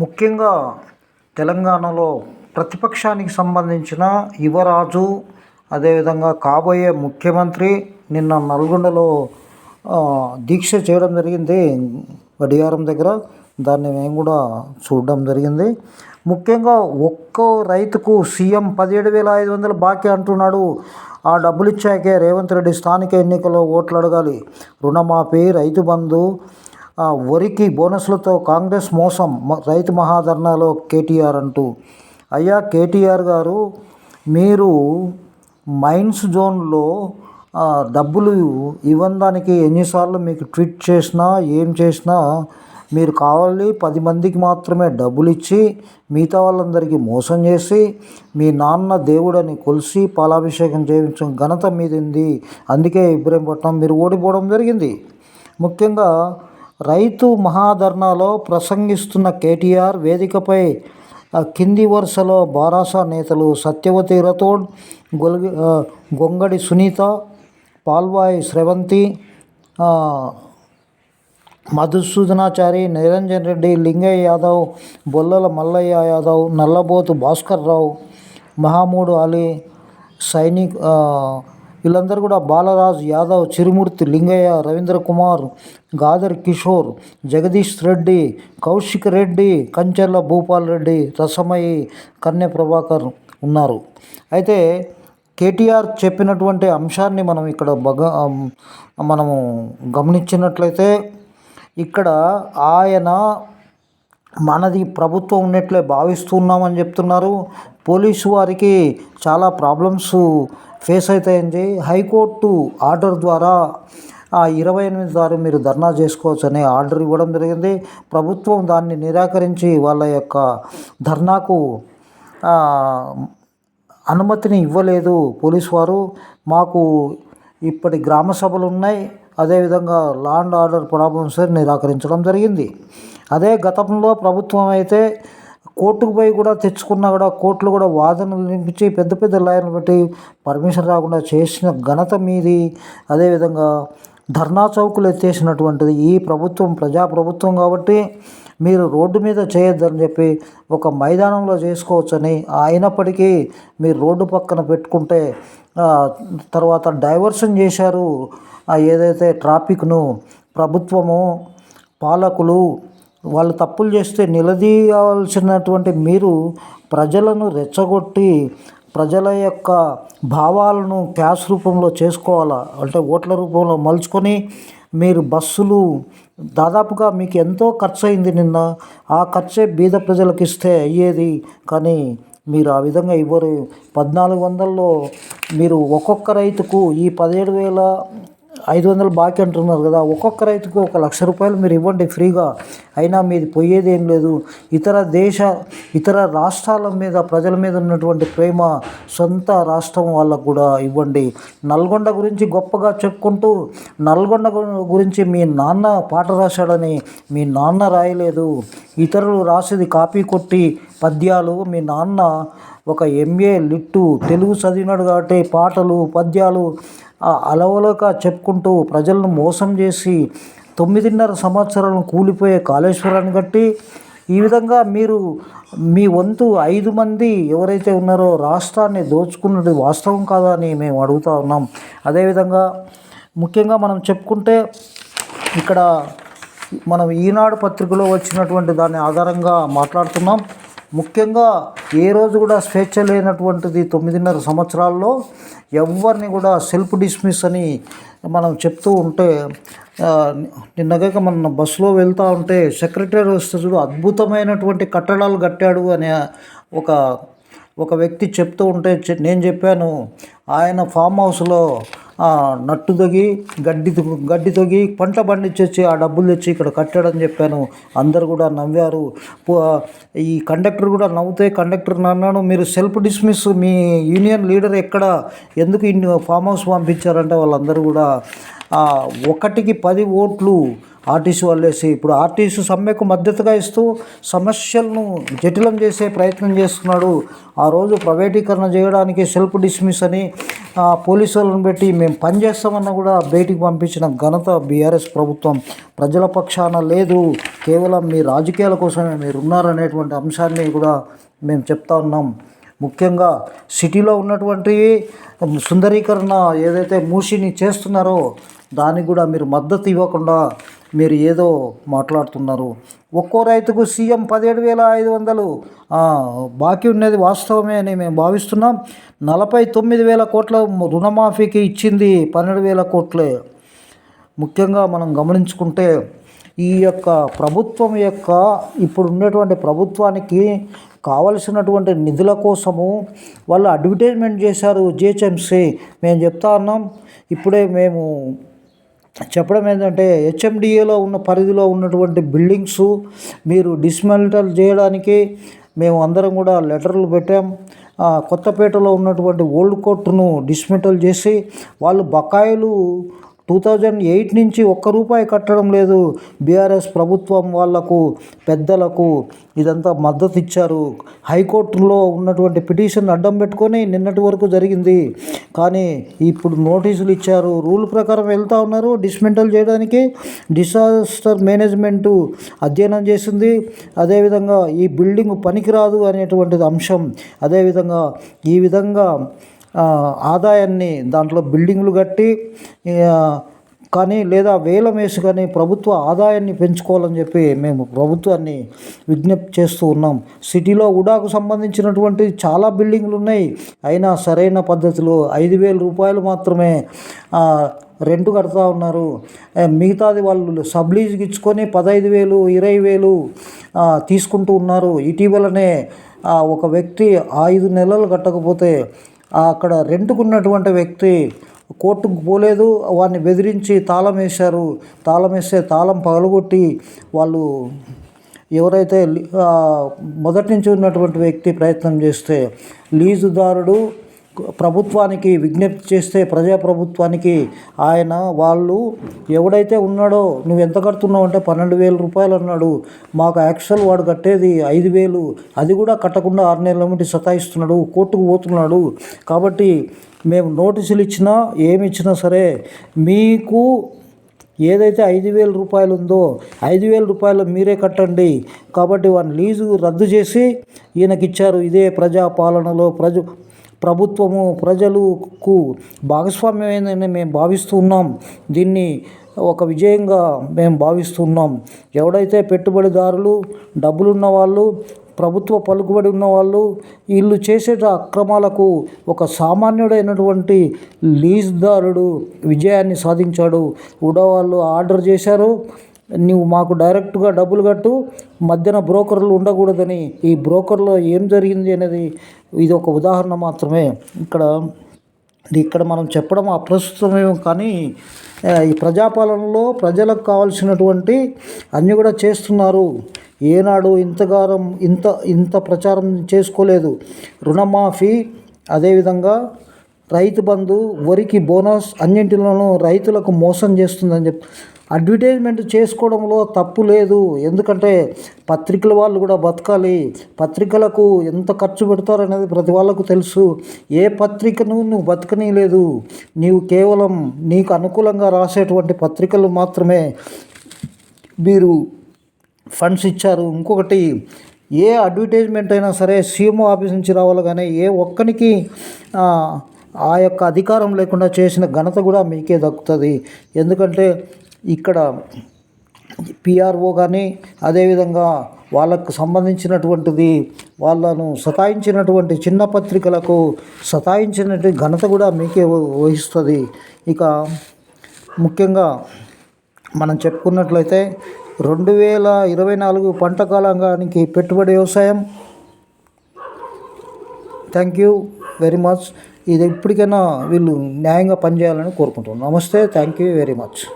ముఖ్యంగా తెలంగాణలో ప్రతిపక్షానికి సంబంధించిన యువరాజు అదేవిధంగా కాబోయే ముఖ్యమంత్రి నిన్న నల్గొండలో దీక్ష చేయడం జరిగింది గడియారం దగ్గర. దాన్ని మేము కూడా చూడడం జరిగింది. ముఖ్యంగా ఒక్కో రైతుకు సీఎం పదిహేడు వేల ఐదు వందలు బాకీ అంటున్నాడు. ఆ డబ్బులు ఇచ్చాకే రేవంత్ రెడ్డి స్థానిక ఎన్నికల్లో ఓట్లు అడగాలి. రుణమాఫీ రైతు బంధు వరికి బోనస్లతో కాంగ్రెస్ మోసం రైతు మహాధర్నాలో కేటీఆర్ అంటూ. అయ్యా కేటీఆర్ గారు మీరు మైన్స్ జోన్లో డబ్బులు ఇవ్వడానికి ఎన్నిసార్లు మీకు ట్వీట్ చేసినా ఏం చేసినా మీరు కావాలి. పది మందికి మాత్రమే డబ్బులు ఇచ్చి మిగతా వాళ్ళందరికీ మోసం చేసి మీ నాన్న దేవుడని కొలిసి పాలాభిషేకం చేయించడం ఘనత మీదింది. అందుకే ఇబ్రహీంపట్నం మీరు ఓడిపోవడం జరిగింది. ముఖ్యంగా రైతు మహాధర్నాలో ప్రసంగిస్తున్న కేటీఆర్ వేదికపై కింది వరుసలో బారాసా నేతలు సత్యవతి రథోడ్ గొల్గి గొంగడి సునీత పాల్వాయి స్రవంతి మధుసూదనాచారి నిరంజన్ రెడ్డి లింగయ్య యాదవ్ బొల్లల మల్లయ్య యాదవ్ నల్లబోతు భాస్కర్ రావు మహామూడు అలీ సైనిక్ వీళ్ళందరూ కూడా బాలరాజ్ యాదవ్ చిరుమూర్తి లింగయ్య రవీంద్ర కుమార్ గాదర్ కిషోర్ జగదీష్ రెడ్డి కౌశిక్ రెడ్డి కంచెర్ల భూపాల్ రెడ్డి రసమయి కన్య ప్రభాకర్ ఉన్నారు. అయితే కేటీఆర్ చెప్పినటువంటి అంశాన్ని మనం ఇక్కడ బగ మనము గమనించినట్లయితే ఇక్కడ ఆయన మనది ప్రభుత్వం ఉన్నట్లే భావిస్తున్నామని చెప్తున్నారు. పోలీసు వారికి చాలా ప్రాబ్లమ్స్ ఫేస్ అవుతాయని హైకోర్టు ఆర్డర్ ద్వారా ఆ ఇరవై ఎనిమిది తారీఖు మీరు ధర్నా చేసుకోవచ్చు అనే ఆర్డర్ ఇవ్వడం జరిగింది. ప్రభుత్వం దాన్ని నిరాకరించి వాళ్ళ యొక్క ధర్నాకు అనుమతిని ఇవ్వలేదు పోలీసు వారు. మాకు ఇప్పటి గ్రామ సభలు ఉన్నాయి. అదేవిధంగా లా అండ్ ఆర్డర్ ప్రాబ్లమ్స్ నిరాకరించడం జరిగింది. అదే గతంలో ప్రభుత్వం అయితే కోర్టుకు పోయి కూడా తెచ్చుకున్నా కూడా కోర్టులు కూడా వాదనలు నింపించి పెద్ద పెద్ద లాయర్లు పెట్టి పర్మిషన్ రాకుండా చేసిన ఘనత మీది. అదేవిధంగా ధర్నా చౌకులు ఎత్తేసినటువంటిది ఈ ప్రభుత్వం ప్రజాప్రభుత్వం కాబట్టి మీరు రోడ్డు మీద చేయొద్దని చెప్పి ఒక మైదానంలో చేసుకోవచ్చని అయినప్పటికీ మీరు రోడ్డు పక్కన పెట్టుకుంటే తర్వాత డైవర్షన్ చేశారు. ఏదైతే ట్రాఫిక్ను ప్రభుత్వము పాలకులు వాళ్ళు తప్పులు చేస్తే నిలదీయాల్సినటువంటి మీరు ప్రజలను రెచ్చగొట్టి ప్రజల యొక్క భావాలను క్యాష్ రూపంలో చేసుకోవాలా? అంటే ఓట్ల రూపంలో మలుచుకొని మీరు బస్సులు దాదాపుగా మీకు ఎంతో ఖర్చు అయింది నిన్న. ఆ ఖర్చే బీద ప్రజలకు ఇస్తే అయ్యేది. కానీ మీరు ఆ విధంగా ఇవ్వరు. పద్నాలుగు వందల్లో మీరు ఒక్కొక్క రైతుకు ఈ పదిహేడు వేల ఐదు వందలు బాకీ అంటున్నారు కదా. ఒక్కొక్క రైతుకు ఒక లక్ష రూపాయలు మీరు ఇవ్వండి ఫ్రీగా. అయినా మీది పోయేది ఏం లేదు. ఇతర దేశ ఇతర రాష్ట్రాల మీద ప్రజల మీద ఉన్నటువంటి ప్రేమ సొంత రాష్ట్రం వాళ్ళకు కూడా ఇవ్వండి. నల్గొండ గురించి గొప్పగా చెప్పుకుంటూ నల్గొండ గురించి మీ నాన్న పాట రాశాడని మీ నాన్న రాయలేదు. ఇతరులు రాసేది కాపీ కొట్టి పద్యాలు. మీ నాన్న ఒక ఎంఏ లిట్టు తెలుగు చదివినాడు కాబట్టి పాటలు పద్యాలు అలవలక చెప్పుకుంటూ ప్రజలను మోసం చేసి తొమ్మిదిన్నర సంవత్సరాలను కూలిపోయే కాళేశ్వరాన్ని కట్టి ఈ విధంగా మీరు మీ వంతు ఐదు మంది ఎవరైతే ఉన్నారో రాష్ట్రాన్ని దోచుకున్నది వాస్తవం కాదా అని మేము అడుగుతా ఉన్నాం. అదేవిధంగా ముఖ్యంగా మనం చెప్పుకుంటే ఇక్కడ మనం ఈనాడు పత్రికలో వచ్చినటువంటి దాని ఆధారంగా మాట్లాడుతున్నాం. ముఖ్యంగా ఏ రోజు కూడా స్వేచ్ఛ లేనటువంటిది తొమ్మిదిన్నర సంవత్సరాల్లో ఎవరిని కూడా సెల్ఫ్ డిస్మిస్ అని మనం చెప్తూ ఉంటే ఆ, నిన్నగాక మన బస్సులో వెళ్తూ ఉంటే సెక్రటరీ వస్తే చూడు అద్భుతమైనటువంటి కట్టడాలు కట్టాడు అనే ఒక ఒక వ్యక్తి చెప్తూ ఉంటే నేను చెప్పాను ఆయన ఫామ్ హౌస్లో నట్టు తొగి గడ్డి తొ- గడ్డి తొగి పంట పండించొచ్చి ఆ డబ్బులు తెచ్చి ఇక్కడ కట్టాడని చెప్పాను. అందరు కూడా నవ్వారు. పో- ఈ కండక్టర్ కూడా నవ్వుతే కండక్టర్ అన్నాను మీరు సెల్ఫ్ డిస్మిస్ మీ యూనియన్ లీడర్ ఎక్కడ? ఎందుకు ఇన్ని ఫామ్ హౌస్ పంపించారంటే వాళ్ళందరూ కూడా. ఒకటికి పది ఓట్లు ఆర్టీసీ వాళ్ళేసి ఇప్పుడు ఆర్టీసీ సమ్మెకు మద్దతుగా ఇస్తూ సమస్యలను జటిలం చేసే ప్రయత్నం చేస్తున్నాడు. ఆ రోజు ప్రైవేటీకరణ చేయడానికి సెల్ఫ్ డిస్మిస్ అని పోలీసు వాళ్ళని పెట్టి మేము పనిచేస్తామన్న కూడా బయటికి పంపించిన ఘనత బీఆర్ఎస్ ప్రభుత్వం. ప్రజల పక్షాన లేదు. కేవలం మీ రాజకీయాల కోసమే మీరు ఉన్నారనేటువంటి అంశాన్ని కూడా మేము చెప్తా ఉన్నాం. ముఖ్యంగా సిటీలో ఉన్నటువంటి సుందరీకరణ ఏదైతే మూసిని చేస్తున్నారో దానికి కూడా మీరు మద్దతు ఇవ్వకుండా మీరు ఏదో మాట్లాడుతున్నారు. ఒక్కో రైతుకు సీఎం పదిహేడు వేల ఐదు వందలు బాకీ ఉన్నది వాస్తవమే అని మేము భావిస్తున్నాం. నలభై తొమ్మిది వేల కోట్ల రుణమాఫీకి ఇచ్చింది పన్నెండు వేల కోట్లే. ముఖ్యంగా మనం గమనించుకుంటే ఈ యొక్క ప్రభుత్వం యొక్క ఇప్పుడు ఉన్నటువంటి ప్రభుత్వానికి కావలసినటువంటి నిధుల కోసము వాళ్ళు అడ్వర్టైజ్మెంట్ చేశారు. జిహెచ్ఎంసీ మేము చెప్తా ఉన్నాం. ఇప్పుడే మేము చెప్పడం ఏంటంటే హెచ్ఎండిఏలో ఉన్న పరిధిలో ఉన్నటువంటి బిల్డింగ్స్ మీరు డిస్మెంటల్ చేయడానికి మేము అందరం కూడా లెటర్లు పెట్టాం. కొత్తపేటలో ఉన్నటువంటి ఓల్డ్ కోర్టును డిస్మెంటల్ చేసి వాళ్ళు బకాయిలు టూ థౌజండ్ ఎయిట్ నుంచి ఒక్క రూపాయి కట్టడం లేదు. బీఆర్ఎస్ ప్రభుత్వం వాళ్ళకు పెద్దలకు ఇదంతా మద్దతు ఇచ్చారు. హైకోర్టులో ఉన్నటువంటి పిటిషన్ అడ్డం పెట్టుకొని నిన్నటి వరకు జరిగింది. కానీ ఇప్పుడు నోటీసులు ఇచ్చారు. రూల్ ప్రకారం వెళ్తూ ఉన్నారు. డిస్మెంటల్ చేయడానికి డిసాస్టర్ మేనేజ్మెంటు అధ్యయనం చేసింది. అదేవిధంగా ఈ బిల్డింగ్ పనికిరాదు అనేటువంటిది అంశం. అదేవిధంగా ఈ విధంగా ఆదాయాన్ని దాంట్లో బిల్డింగ్లు కట్టి కానీ లేదా వేలం వేసి కానీ ప్రభుత్వ ఆదాయాన్ని పెంచుకోవాలని చెప్పి మేము ప్రభుత్వాన్ని విజ్ఞప్తి చేస్తూ ఉన్నాం. సిటీలో ఉడాకు సంబంధించినటువంటి చాలా బిల్డింగ్లు ఉన్నాయి. అయినా సరైన పద్ధతిలో ఐదు వేల రూపాయలు మాత్రమే రెంట్ కడతా ఉన్నారు. మిగతాది వాళ్ళు సబ్లీజ్కి ఇచ్చుకొని పదహైదు వేలు ఇరవై వేలు తీసుకుంటూ ఉన్నారు. ఇటీవలనే ఒక వ్యక్తి ఐదు నెలలు కట్టకపోతే అక్కడ రెంట్కున్నటువంటి వ్యక్తి కోర్టుకు పోలేదు వాడిని బెదిరించి తాళం వేశారు. తాళం వేస్తే తాళం పగలగొట్టి వాళ్ళు ఎవరైతే మొదటి నుంచి ఉన్నటువంటి వ్యక్తి ప్రయత్నం చేస్తే లీజుదారుడు ప్రభుత్వానికి విజ్ఞప్తి చేస్తే ప్రజాప్రభుత్వానికి ఆయన వాళ్ళు ఎవడైతే ఉన్నాడో నువ్వు ఎంత కడుతున్నావు? అంటే పన్నెండు వేల రూపాయలు అన్నాడు. మాకు యాక్చువల్ వాడు కట్టేది ఐదు వేలు. అది కూడా కట్టకుండా ఆరు నెలల నుండి సతాయిస్తున్నాడు. కోర్టుకు పోతున్నాడు. కాబట్టి మేము నోటీసులు ఇచ్చినా ఏమి ఇచ్చినా సరే మీకు ఏదైతే ఐదు వేల రూపాయలు ఉందో ఐదు వేల రూపాయలు మీరే కట్టండి. కాబట్టి వాని లీజు రద్దు చేసి ఈయనకి ఇచ్చారు ఇదే ప్రజా పాలనలో ప్రజ ప్రభుత్వము ప్రజలకు భాగస్వామ్యమైందని మేము భావిస్తున్నాం దీన్ని ఒక విజయంగా మేము భావిస్తున్నాం ఎవడైతే పెట్టుబడిదారులు డబ్బులున్న వాళ్ళు ప్రభుత్వ పలుకుబడి ఉన్న వాళ్ళు వీళ్ళు చేసే అక్రమాలకు ఒక సామాన్యుడైనటువంటి లీజ్దారుడు విజయాన్ని సాధించాడు. కూడా వాళ్ళు ఆర్డర్ చేశారు. నువ్వు మాకు డైరెక్ట్గా డబ్బులు కట్టు మధ్యన బ్రోకర్లు ఉండకూడదని. ఈ బ్రోకర్లో ఏం జరిగింది అనేది ఇది ఒక ఉదాహరణ మాత్రమే. ఇక్కడ ఇక్కడ మనం చెప్పడం అప్రస్తుతమేమో కానీ ఈ ప్రజాపాలనలో ప్రజలకు కావాల్సినటువంటి అన్నీ కూడా చేస్తున్నారు. ఏనాడు ఇంతగారం ఇంత ఇంత ప్రచారం చేసుకోలేదు. రుణమాఫీ అదేవిధంగా రైతు బంధు వరికి బోనస్ అన్నింటిలోనూ రైతులకు మోసం చేస్తుందని చెప్పి అడ్వర్టైజ్మెంట్ చేసుకోవడంలో తప్పు లేదు. ఎందుకంటే పత్రికల వాళ్ళు కూడా బతకాలి. పత్రికలకు ఎంత ఖర్చు పెడతారనేది ప్రతి వాళ్ళకు తెలుసు. ఏ పత్రికను నువ్వు బతకనీ లేదు నీవు కేవలం నీకు అనుకూలంగా రాసేటువంటి పత్రికలు మాత్రమే మీరు ఫండ్స్ ఇచ్చారు. ఇంకొకటి ఏ అడ్వర్టైజ్మెంట్ అయినా సరే సీఎంఓ ఆఫీస్ నుంచి రావాలి కానీ ఏ ఒక్కనికి ఆ యొక్క అధికారం లేకుండా చేసిన ఘనత కూడా మీకే దక్కుతుంది. ఎందుకంటే ఇక్కడ పిఆర్ఓ కానీ అదేవిధంగా వాళ్ళకు సంబంధించినటువంటిది వాళ్ళను సతాయించినటువంటి చిన్న పత్రికలకు సతాయించినటువంటి ఘనత కూడా మీకే వహిస్తుంది. ఇక ముఖ్యంగా మనం చెప్పుకున్నట్లయితే రెండు వేల ఇరవై నాలుగు పంట కాలానికి పెట్టుబడి వ్యవసాయం. థ్యాంక్ యూ వెరీ మచ్ ఇది ఇప్పటికైనా వీళ్ళు న్యాయంగా పనిచేయాలని కోరుకుంటున్నాను. నమస్తే. Thank you very much